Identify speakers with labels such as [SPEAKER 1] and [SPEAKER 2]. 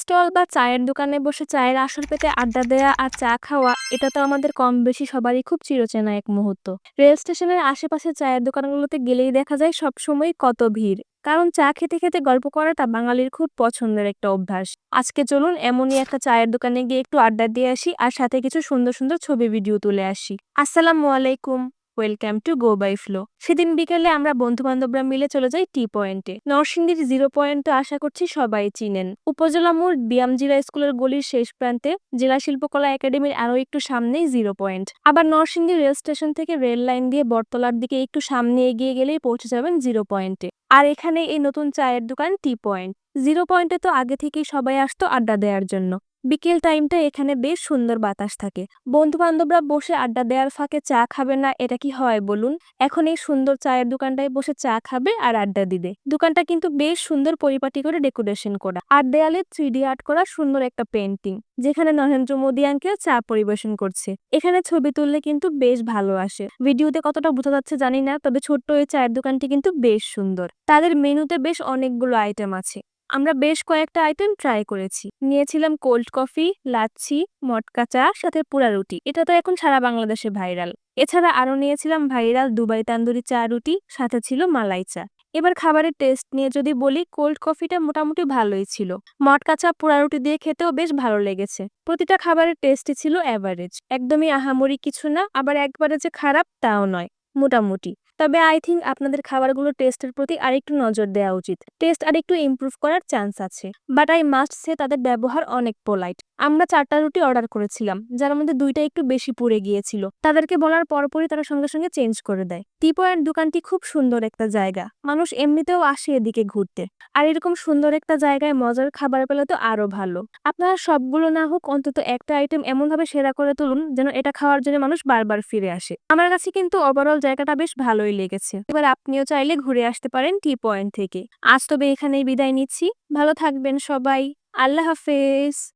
[SPEAKER 1] Stall বা চায়ের দোকানে বসে চায়ের আসর পেতে আড্ডা দেয়া আর চা খাওয়া, এটা তো আমাদের কম বেশি সবারই খুব চিরচেনা এক মুহূর্ত। রেল স্টেশনের আশেপাশে চায়ের দোকানগুলোতে গেলেই দেখা যায় সবসময় কত ভিড়। কারণ চা খেতে খেতে গল্প করাটা বাঙালির খুব পছন্দের একটা অভ্যাস। আজকে চলুন এমনই একটা চায়ের দোকানে গিয়ে একটু আড্ডা দিয়ে আসি আর সাথে কিছু সুন্দর সুন্দর ছবি, ভিডিও তুলে আসি। আসসালামু আলাইকুম। Welcome to go by flow. সেদিন বিকেলে আমরা বন্ধু বান্ধবরা মিলে চলে যাই টি পয়েন্টে। নরসিংদীর জিরো পয়েন্ট আশা করছি সবাই চিনেন। উপজেলা মোড় বিয়ামজিরা স্কুলের গলির শেষ প্রান্তে জেলা শিল্পকলা একাডেমির আরও একটু সামনেই জিরো পয়েন্ট। আবার নরসিংদী রেল স্টেশন থেকে রেল লাইন দিয়ে বটতলার দিকে একটু সামনে এগিয়ে গেলেই পৌঁছে যাবেন জিরো পয়েন্টে। আর এখানে এই নতুন চায়ের দোকান টি পয়েন্ট। জিরো পয়েন্টে তো আগে থেকেই সবাই আসতো আড্ডা দেওয়ার জন্য। বিকেল টাইমটা এখানে বেশ সুন্দর বাতাস থাকে। বন্ধু বান্ধবরা বসে আড্ডা দেওয়ার ফাঁকে চা খাবে না, এটা কি হয় বলুন? এখন এই সুন্দর চায়ের দোকানটায় বসে চা খাবে আর আড্ডা দিবে। দোকানটা কিন্তু বেশ সুন্দর পরিপাটি করে ডেকোরেশন করা। আর দেয়ালে থ্রি আর্ট করা সুন্দর একটা পেন্টিং যেখানে নরেন্দ্র মোদী আঙ্কেল চা পরিবেশন করছে। এখানে ছবি তুললে কিন্তু বেশ ভালো আসে। ভিডিওতে কতটা বোঝা যাচ্ছে জানি না, তবে ছোট্ট এই চায়ের দোকানটি কিন্তু বেশ সুন্দর। তাদের মেনুতে বেশ অনেকগুলো আইটেম আছে। আমরা বেশ কয়েকটা আইটেম ট্রাই করেছি। নিয়েছিলাম কোল্ড কফি লাচ্ছি, মটকা চা, সাথে পুরা রুটি। এটা তো এখন সারা বাংলাদেশে ভাইরাল এছাড়া আরও নিয়েছিলাম ভাইরাল দুবাই তান্দুরি চা রুটি, সাথে ছিল মালাই চা। এবার খাবারের টেস্ট নিয়ে যদি বলি কোল্ড কফিটা মোটামুটি ভালোই ছিল। মটকা চা, পোড়া রুটি দিয়ে খেতেও বেশ ভালো লেগেছে। প্রতিটা খাবারের টেস্টই ছিল অ্যাভারেজ একদমই আহামরি কিছু না, আবার একবারে যে খারাপ, তাও নয়। মোটামুটি। তবে আই থিঙ্ক আপনাদের খাবারগুলো টেস্টের প্রতি আরেকটু নজর দেওয়া উচিত। টেস্ট আরেকটু ইমপ্রুভ করার চান্স আছে। বাট আই মাস্ট সে তাদের ব্যবহার অনেক পোলাইট। আমরা চারটা রুটি অর্ডার করেছিলাম, যার মধ্যে দুইটা একটু বেশি পুড়ে গিয়েছিল। তাদেরকে বলার পরপরই তারা সঙ্গে সঙ্গে চেঞ্জ করে দেয়। টি পয়েন্ট দোকানটি খুব সুন্দর একটা জায়গা। মানুষ এমনিতেও আসে এদিকে ঘুরতে। আর এরকম সুন্দর একটা জায়গায় মজার খাবার পেলে তো আরও ভালো। আপনারা সবগুলো না হোক, অন্তত একটা আইটেম এমনভাবে সেরা করে তুলুন, যেন এটা খাওয়ার জন্য মানুষ বারবার ফিরে আসে। আমার কাছে কিন্তু ওভারঅল জায়গাটা বেশ ভালোই লেগেছে। এবার আপনিও চাইলে ঘুরে আসতে পারেন টি পয়েন্ট থেকে। আজ তবে এখানেই বিদায় নিচ্ছি। ভালো থাকবেন সবাই। আল্লাহ হাফেজ।